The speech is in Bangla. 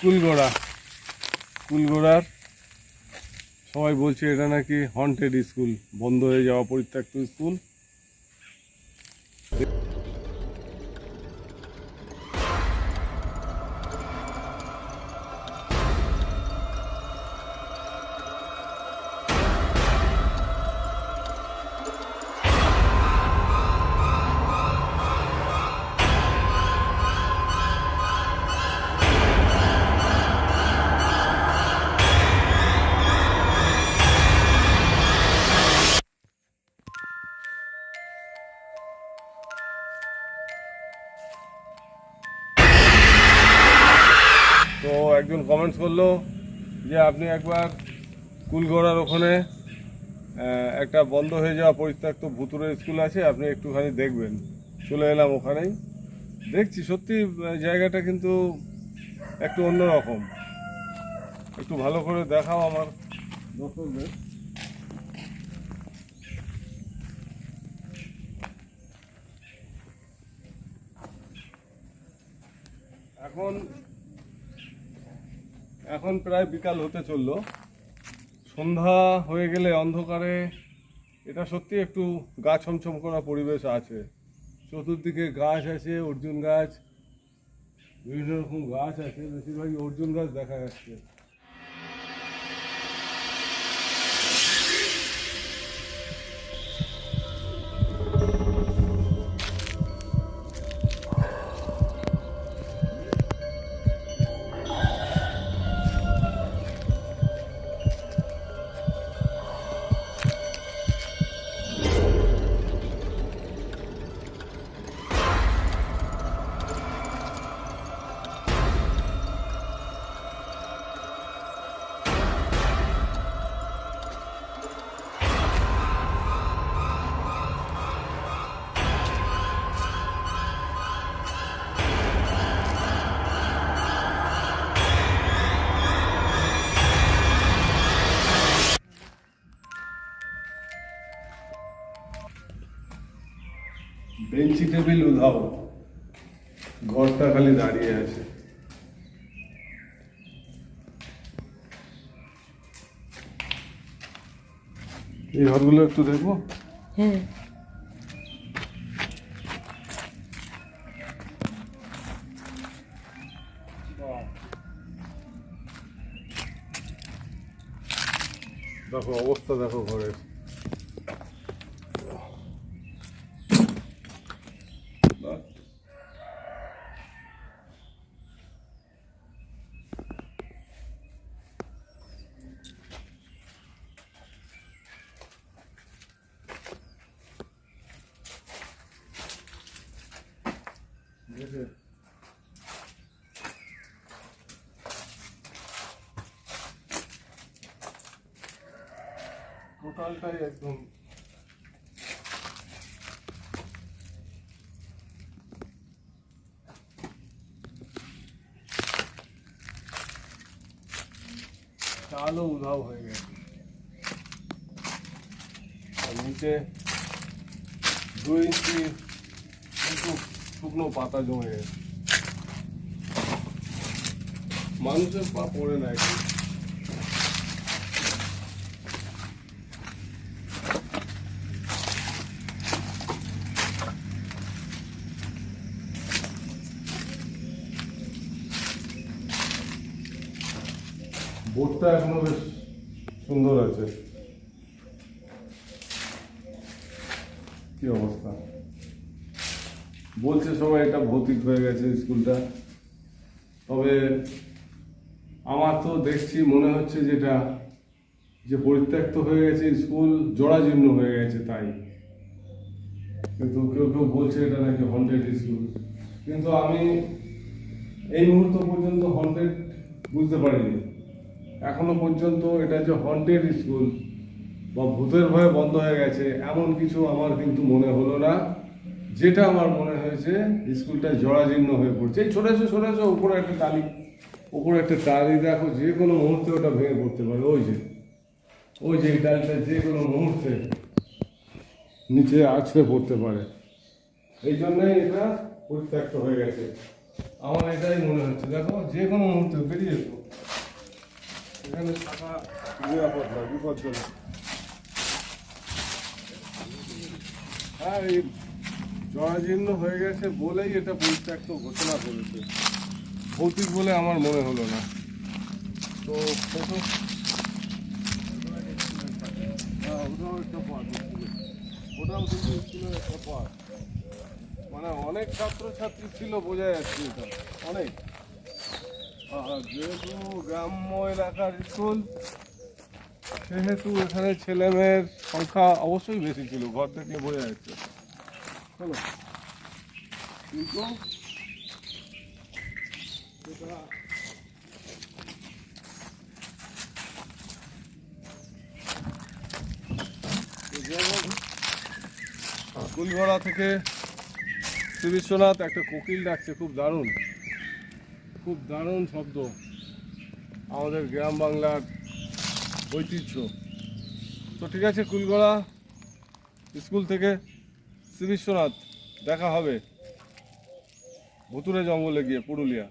কুলগোড়া। কুলগোড়ার সবাই বলছে এটা নাকি হন্টেড স্কুল বন্ধ হয়ে যাওয়া পরিত্যক্ত স্কুল তো একজন কমেন্টস করল যে আপনি একবার কুলগোড়ার ওখানে একটা বন্ধ হয়ে যাওয়া পরিত্যক্ত ভুতুরের স্কুল আছে, আপনি একটুখানি দেখবেন। চলে এলাম ওখানেই। দেখছি, সত্যি জায়গাটা কিন্তু একটু অন্যরকম। একটু ভালো করে দেখাও আমার দর্শকদের। এখন এখন প্রায় বিকাল হতে চলল। সন্ধ্যা হয়ে গেলে অন্ধকারে এটা সত্যি একটু গা ছমছম করা পরিবেশ আছে। চতুর্দিকে গাছ আছে, অর্জুন গাছ, বিভিন্ন রকম গাছ আছে, বেশিরভাগই অর্জুন গাছ দেখা যাচ্ছে। বেঞ্চি টেবিল উধাও। ঘরটা খালি দাঁড়িয়ে আছে। এই ঘরগুলো একটু দেখব? হ্যাঁ। দেখো অবস্থা দেখো ঘরের বাহ। দেখে টোটালটাই একদম চালও উধাও হয়ে গেছে আর নিচে দুই ইঞ্চি একটু শুকনো পাতা জমে গেছে। মানুষের পা পড়ে না একটু বোর্ডটা এখনও বেশ সুন্দর আছে। কি অবস্থা? বলছে সবাই, এটা ভৌতিক হয়ে গেছে স্কুলটা। তবে আমার তো দেখছি, মনে হচ্ছে যেটা, যে পরিত্যক্ত হয়ে গেছে স্কুল, জরাজীর্ণ হয়ে গেছে তাই। কিন্তু কেউ কেউ বলছে এটা নাকি হন্টেড স্কুল কিন্তু আমি এই মুহূর্ত পর্যন্ত হন্টেড বুঝতে পারিনি। এখনও পর্যন্ত এটা যে হন্টেড স্কুল বা ভূতের ভয়ে বন্ধ হয়ে গেছে, এমন কিছু আমার কিন্তু মনে হলো না। যেটা আমার মনে হয়েছে, স্কুলটা জরাজীর্ণ হয়ে পড়ছে। এই ছোট ছোট ছোট ছোট উপরে একটা টালি, উপরে একটা টালি দেখো, যে কোনো মুহূর্তে ওটা ভেঙে পড়তে পারে। ওই যে ওই যে টালিটা যে কোনো মুহূর্তে নিচে আছড়ে পড়তে পারে। এই জন্যই এটা পরিত্যক্ত হয়ে গেছে। আমার এটাই মনে হচ্ছে। দেখো, যে কোনো মুহূর্তে বেরিয়ে যেত এখানে থাকা বিপজ্জনক। হ্যাঁ এই জরাজীর্ণ হয়ে গেছে বলেই এটা পরিত্যক্ত ঘোষণা করেছে। ভৌতিক বলে আমার মনে হলো না। তো হ্যাঁ ওটাও কিন্তু একটা পার্ট মানে অনেক ছাত্রছাত্রী ছিল বোঝা যাচ্ছে এটা। অনেক। যেহেতু গ্রাম্য এলাকার স্কুল সেহেতু এখানে ছেলেমেয়ের সংখ্যা অবশ্যই বেশি ছিল, ঘর থেকে বোঝা যাচ্ছে। চলো। কিন্তু সেটা কুলঘোড়া থেকে বিশ্বনাথ একটা কোকিল ডাকছে, খুব দারুণ। খুব দারুণ শব্দ। আমাদের গ্রাম বাংলার ঐতিহ্য। তো ঠিক আছে, কুলগোড়া স্কুল থেকে শ্রী বিশ্বনাথ দেখা হবে। ভুতুরে জঙ্গলে গিয়ে পুরুলিয়া।